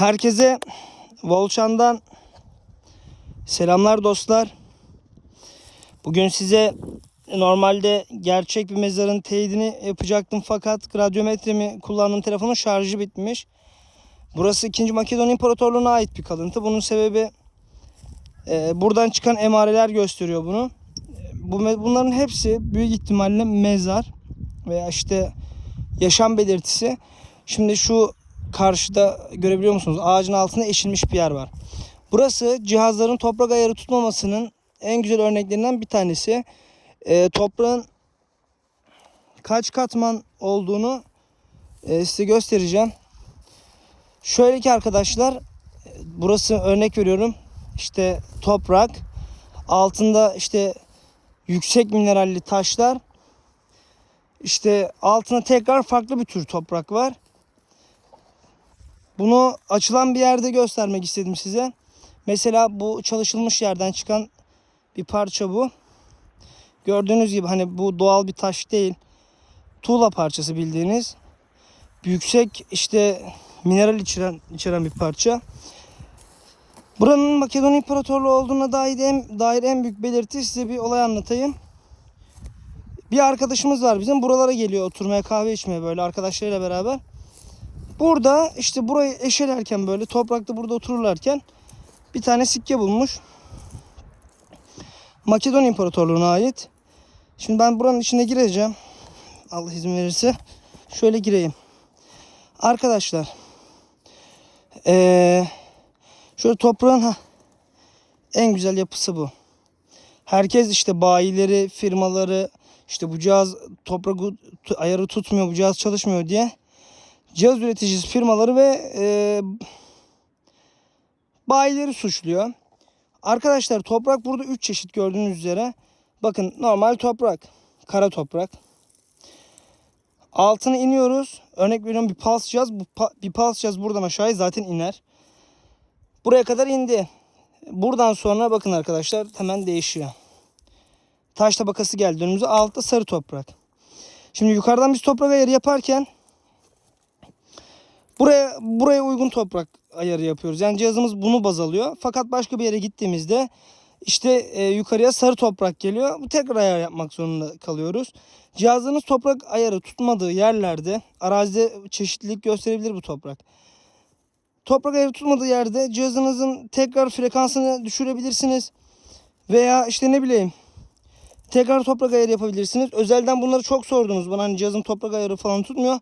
Herkese Volçan'dan selamlar dostlar. Bugün size normalde gerçek bir mezarın teyidini yapacaktım fakat radyometremi kullandığım telefonun şarjı bitmiş. Burası 2. Makedon İmparatorluğu'na ait bir kalıntı. Bunun sebebi e, buradan çıkan emareler gösteriyor bunu. Bu bunların hepsi büyük ihtimalle mezar veya işte yaşam belirtisi. Şimdi şu karşıda görebiliyor musunuz? Ağacın altında eşilmiş bir yer var. Burası cihazların toprak ayarı tutmamasının en güzel örneklerinden bir tanesi. Ee, toprağın kaç katman olduğunu e, size göstereceğim. Şöyle ki arkadaşlar e, burası örnek veriyorum. İşte toprak altında işte yüksek mineralli taşlar işte altına tekrar farklı bir tür toprak var. Bunu açılan bir yerde göstermek istedim size. Mesela bu çalışılmış yerden çıkan bir parça bu. Gördüğünüz gibi hani bu doğal bir taş değil. Tuğla parçası bildiğiniz. Yüksek işte mineral içeren, içeren bir parça. Buranın Makedon İmparatorluğu olduğuna dair en, dair en büyük belirti size bir olay anlatayım. Bir arkadaşımız var bizim buralara geliyor oturmaya kahve içmeye böyle arkadaşlarıyla beraber. Burada işte burayı eşelerken böyle toprakta burada otururlarken bir tane sikke bulmuş. Makedon İmparatorluğu'na ait. Şimdi ben buranın içine gireceğim. Allah izin verirse. Şöyle gireyim. Arkadaşlar. Ee, şöyle toprağın ha, en güzel yapısı bu. Herkes işte bayileri, firmaları, işte bu cihaz toprak ayarı tutmuyor, bu cihaz çalışmıyor diye cihaz üreticisi firmaları ve e, bayileri suçluyor. Arkadaşlar toprak burada 3 çeşit gördüğünüz üzere. Bakın normal toprak, kara toprak. Altına iniyoruz. Örnek veriyorum bir pals cihaz. Bu bir pals cihaz buradan aşağıya zaten iner. Buraya kadar indi. Buradan sonra bakın arkadaşlar hemen değişiyor. Taş tabakası geldi önümüze. Altta sarı toprak. Şimdi yukarıdan biz toprak ayarı yaparken Buraya buraya uygun toprak ayarı yapıyoruz. Yani cihazımız bunu baz alıyor. Fakat başka bir yere gittiğimizde işte e, yukarıya sarı toprak geliyor. Bu tekrar ayar yapmak zorunda kalıyoruz. Cihazınız toprak ayarı tutmadığı yerlerde arazide çeşitlilik gösterebilir bu toprak. Toprak ayarı tutmadığı yerde cihazınızın tekrar frekansını düşürebilirsiniz. Veya işte ne bileyim tekrar toprak ayarı yapabilirsiniz. Özelden bunları çok sordunuz bana hani cihazım toprak ayarı falan tutmuyor.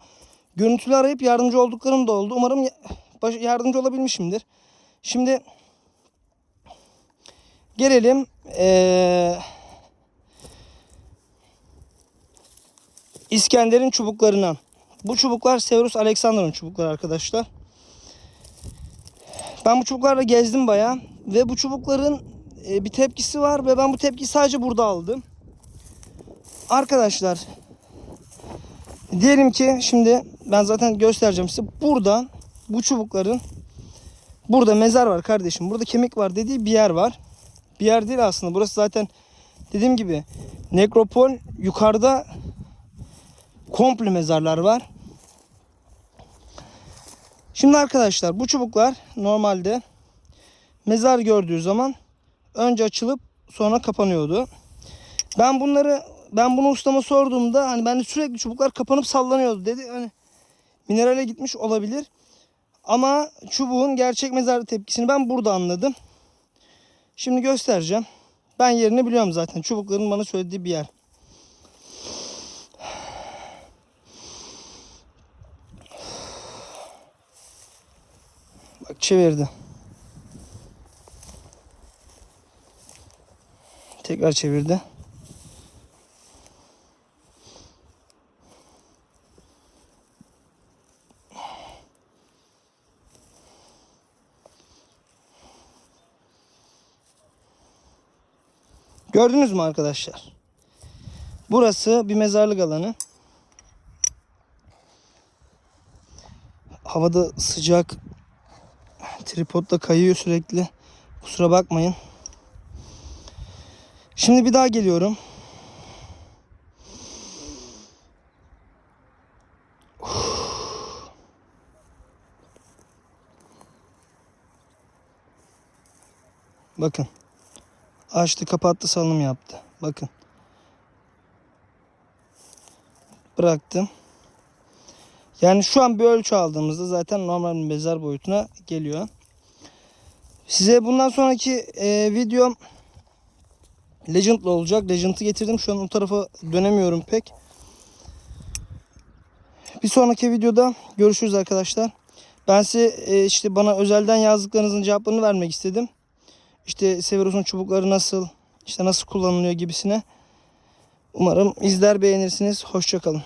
Görüntülü arayıp yardımcı olduklarım da oldu. Umarım yardımcı olabilmişimdir. Şimdi gelelim eee, İskender'in çubuklarına. Bu çubuklar Severus Alexander'ın çubukları arkadaşlar. Ben bu çubuklarla gezdim bayağı ve bu çubukların bir tepkisi var ve ben bu tepkiyi sadece burada aldım. Arkadaşlar Diyelim ki şimdi ben zaten göstereceğim size. Burada bu çubukların burada mezar var kardeşim. Burada kemik var dediği bir yer var. Bir yer değil aslında. Burası zaten dediğim gibi nekropol yukarıda komple mezarlar var. Şimdi arkadaşlar bu çubuklar normalde mezar gördüğü zaman önce açılıp sonra kapanıyordu. Ben bunları ben bunu ustama sorduğumda hani bende sürekli çubuklar kapanıp sallanıyordu dedi. Hani minerale gitmiş olabilir. Ama çubuğun gerçek mezar tepkisini ben burada anladım. Şimdi göstereceğim. Ben yerini biliyorum zaten. Çubukların bana söylediği bir yer. Bak çevirdi. Tekrar çevirdi. Gördünüz mü arkadaşlar? Burası bir mezarlık alanı. Havada sıcak. Tripodla kayıyor sürekli. Kusura bakmayın. Şimdi bir daha geliyorum. Bakın. Açtı kapattı salınım yaptı. Bakın. Bıraktım. Yani şu an bir ölçü aldığımızda zaten normal bir mezar boyutuna geliyor. Size bundan sonraki e, videom Legend'la olacak. Legend'ı getirdim. Şu an o tarafa dönemiyorum pek. Bir sonraki videoda görüşürüz arkadaşlar. Ben size e, işte bana özelden yazdıklarınızın cevaplarını vermek istedim. İşte Severus'un çubukları nasıl, işte nasıl kullanılıyor gibisine. Umarım izler beğenirsiniz. Hoşçakalın.